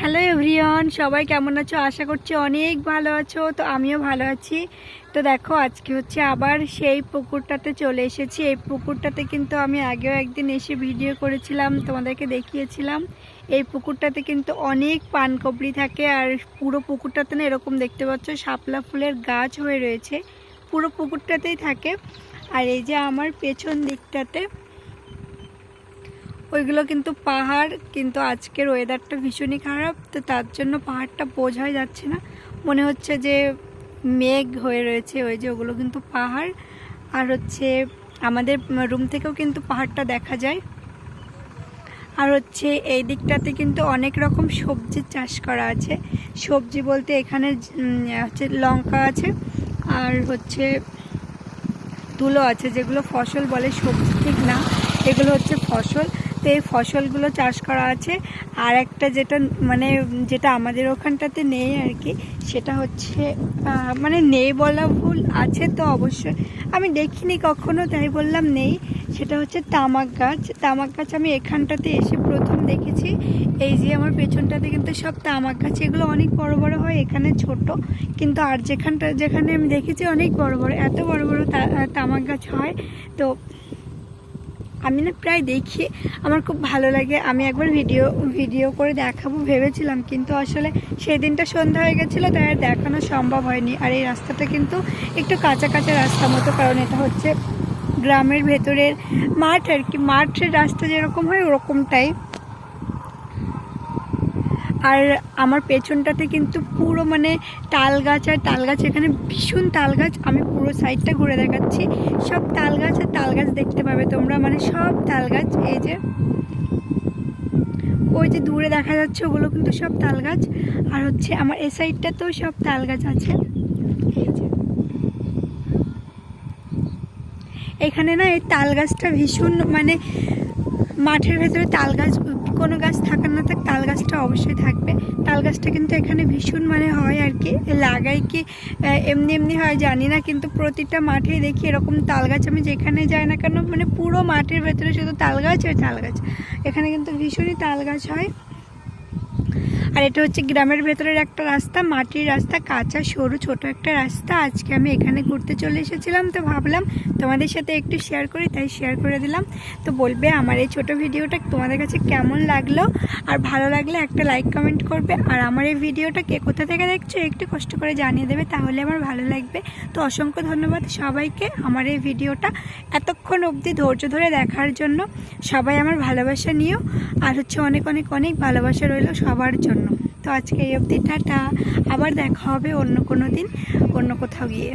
Hello everyone, সবাই কেমন আছো? আশা করছি অনেক ভালো আছো, তো আমিও ভালো আছি। তো দেখো, আজকে হচ্ছে আবার সেই পুকুরটাতে চলে এসেছি। এই পুকুরটাতে কিন্তু আমি আগেও একদিন এসে ভিডিও করেছিলাম, তোমাদেরকে দেখিয়েছিলাম। এই পুকুরটাতে কিন্তু অনেক পানকবড়ি থাকে, আর পুরো পুকুরটাতে না এরকম দেখতে পাচ্ছ, শাপলা ফুলের গাছ হয়ে রয়েছে। পুরো পুকুরটাতেই থাকে। আর এই যে আমার পেছন দিকটাতে ওইগুলো কিন্তু পাহাড়, কিন্তু আজকের ওয়েদারটা ভীষণই খারাপ, তো তার জন্য পাহাড়টা বোঝাই যাচ্ছে না। মনে হচ্ছে যে মেঘ হয়ে রয়েছে, ওই যে ওগুলো কিন্তু পাহাড়। আর হচ্ছে আমাদের রুম থেকেও কিন্তু পাহাড়টা দেখা যায়। আর হচ্ছে এই দিকটাতে কিন্তু অনেক রকম সবজির চাষ করা আছে। সবজি বলতে এখানে হচ্ছে লঙ্কা আছে, আর হচ্ছে তুলো আছে, যেগুলো ফসল বলে সবজি ঠিক না। এগুলো হচ্ছে ফসল। তো এই ফসলগুলো চাষ করা আছে। আর একটা যেটা মানে যেটা আমাদের ওখানটাতে নেই আর কি, সেটা হচ্ছে মানে নেই বলা ভুল আছে তো অবশ্যই। আমি দেখিনি কখনো, তাই বললাম নেই। সেটা হচ্ছে তামাক গাছ। তামাক গাছ আমি এখানটাতে এসে প্রথম দেখেছি। এই যে আমার পেছনটাতে কিন্তু সব তামাক গাছ, এগুলো অনেক বড় বড় হয়, এখানে ছোট। কিন্তু আর যেখানটা, যেখানে আমি দেখেছি অনেক বড় বড়, এত বড় বড় তামাক গাছ হয়। তো আমি না প্রায় দেখি, আমার খুব ভালো লাগে। আমি একবার ভিডিও ভিডিও করে দেখাবো ভেবেছিলাম, কিন্তু আসলে সেই দিনটা সন্ধ্যা হয়ে গেছিল, তাই আর দেখানো সম্ভব হয়নি। আর এই রাস্তাটা কিন্তু একটু কাঁচা কাঁচা রাস্তা মতো, কারণ এটা হচ্ছে গ্রামের ভেতরের মাঠ আর কি। মাঠের রাস্তা যেরকম হয়, ওরকমটাই। আর আমার পেছনটাতে কিন্তু পুরো মানে তাল গাছ আর তাল গাছ এখানে ভীষণ তাল গাছ আমি পুরো সাইডটা ঘুরে দেখাচ্ছি। সব তাল গাছ আর তাল গাছ দেখতে পাবে তোমরা। মানে সব তাল গাছ এই যে ওই যে দূরে দেখা যাচ্ছে, ওগুলো কিন্তু সব তাল গাছ আর হচ্ছে আমার এই সাইডটাতেও সব তাল গাছ আছে। এখানে না এই তাল গাছটা ভীষণ মানে মাঠের ভেতরে তাল গাছ কোনো গাছ থাকার না থাক তাল গাছটা অবশ্যই থাকবে। তাল গাছটা কিন্তু এখানে ভীষণ মানে হয় আর কি, লাগাই কি এমনি এমনি হয়, জানি না, কিন্তু প্রতিটা মাঠে দেখি এরকম তাল গাছ, আমি যেখানে যাই না কেন মানে পুরো মাঠের ভেতরে শুধু তাল গাছ আর তাল গাছ। এখানে কিন্তু ভীষণই তাল গাছ হয়। আর এটা হচ্ছে গ্রামের ভেতরের একটা রাস্তা, মাটির রাস্তা, কাঁচা, সরু, ছোট একটা রাস্তা। আজকে আমি এখানে ঘুরতে চলে এসেছিলাম তো ভাবলাম তোমাদের সাথে একটু শেয়ার করি, তাই শেয়ার করে দিলাম। তো বলবে আমার এই ছোট ভিডিওটা তোমাদের কাছে কেমন লাগল? আর ভালো লাগলে একটা লাইক কমেন্ট করবে। আর আমার এই ভিডিওটা কে কোথা থেকে দেখছ একটু কষ্ট করে জানিয়ে দেবে, তাহলে আমার ভালো লাগবে। তো অসংখ্য ধন্যবাদ সবাইকে আমার এই ভিডিওটা এতক্ষণ অবধি ধৈর্য ধরে দেখার জন্য। সবাই আমার ভালোবাসা নিও। আর হচ্ছে অনেক অনেক অনেক ভালোবাসা রইল সবার জন্য। তো আজকে এই অবধি টাটা। আবার দেখা হবে অন্য কোনো দিন অন্য কোথাও গিয়ে।